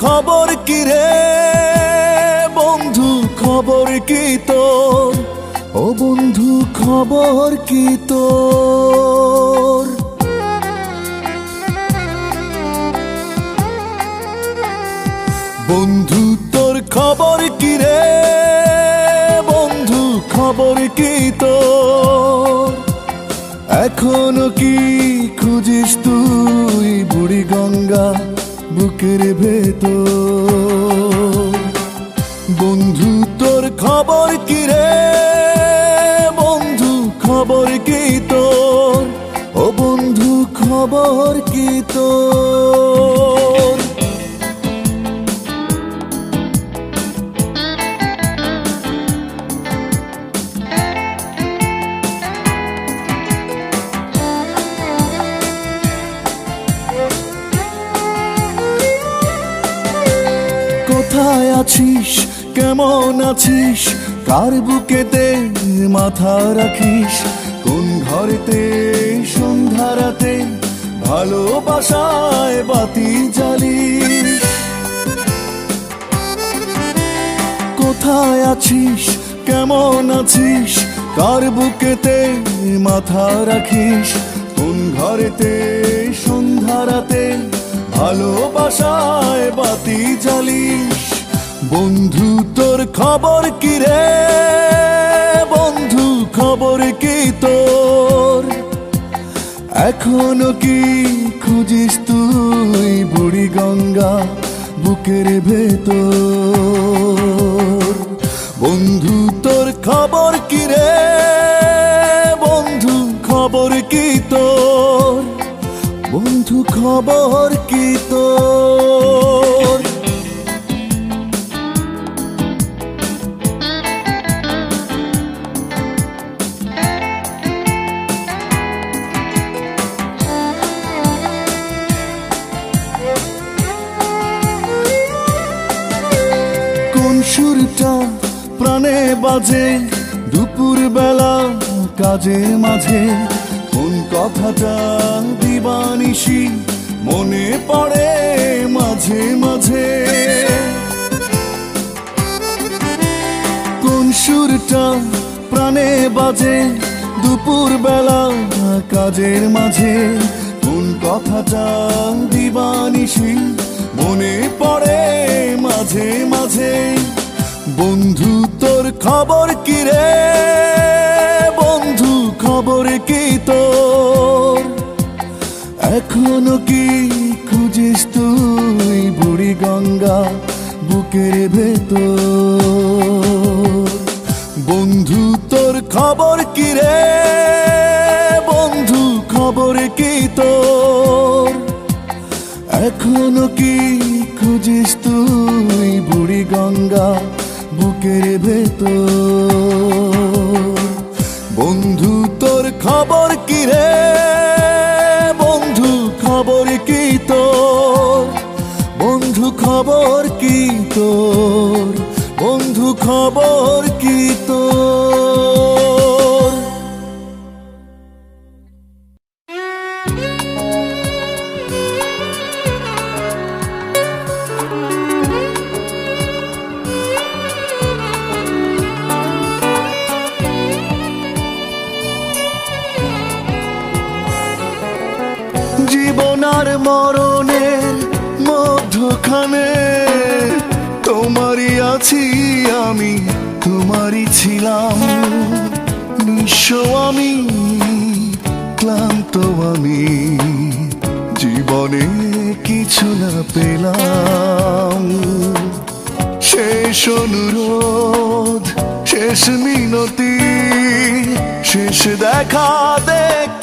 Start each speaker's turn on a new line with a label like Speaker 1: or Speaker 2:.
Speaker 1: খবর কি রে? বন্ধু, খবর কি তোর? ও বন্ধু, খবর কি তোর? বন্ধু, তোর খবর কি রে? বন্ধু, খবর কি তোর? এখনও কি খুঁজিস তুই বুকের ভেতর। বন্ধু, তোর খবর কি রে? বন্ধু, খবর কি তোর? ও বন্ধু, খবর কি তোর? কোথায় আছিস? কেমন আছিস? কার বুকেতে মাথা রাখিস? কোন ঘরেতে, সন্ধ্যা রাতে ভালোবাসায় বাতি জ্বালিস? কোথায় আছিস? কেমন আছিস? কার বুকেতে মাথা রাখিস? কোন ঘরেতে, সন্ধ্যা রাতে ভালোবাসায় বাতি জ্বালিস। বন্ধু, তোর খবর কি রে? বন্ধু, খবর কি তোর? এখনও কি খুঁজিস তুই বুড়ি গঙ্গা বুকের ভেতর? খবর কি প্রাণে বাজে? দুপুর বেলা কাজের মাঝে কোন কথাটা দিবানিশি? মনে পড়ে মাঝে মাঝে। কোন সুরটা প্রাণে বাজে দুপুর বেলা কাজের মাঝে? কোন কথাটা দিবানিশি মনে পড়ে মাঝে মাঝে? বন্ধু, তোর খবর কি রে? এখনও কি খুঁজিস তুই বুড়ি গঙ্গা বুকের ভেতর? বন্ধু, তোর খবর কি রে? বন্ধু, খবর কি তোর? এখনও কি খুঁজিস তুই বুড়ি গঙ্গা বুকের ভেতর? কি তোর? বন্ধু খবর কি তোর? বন্ধু খবর কি মরণের মধ্যখানে তোমারই আছি আমি, তোমারই ছিলাম। নিঃস্ব আমি, ক্লান্ত আমি, জীবনে কিছু না পেলাম। শেষ অনুরোধ, শেষ মিনতি, শেষ দেখা দেখতে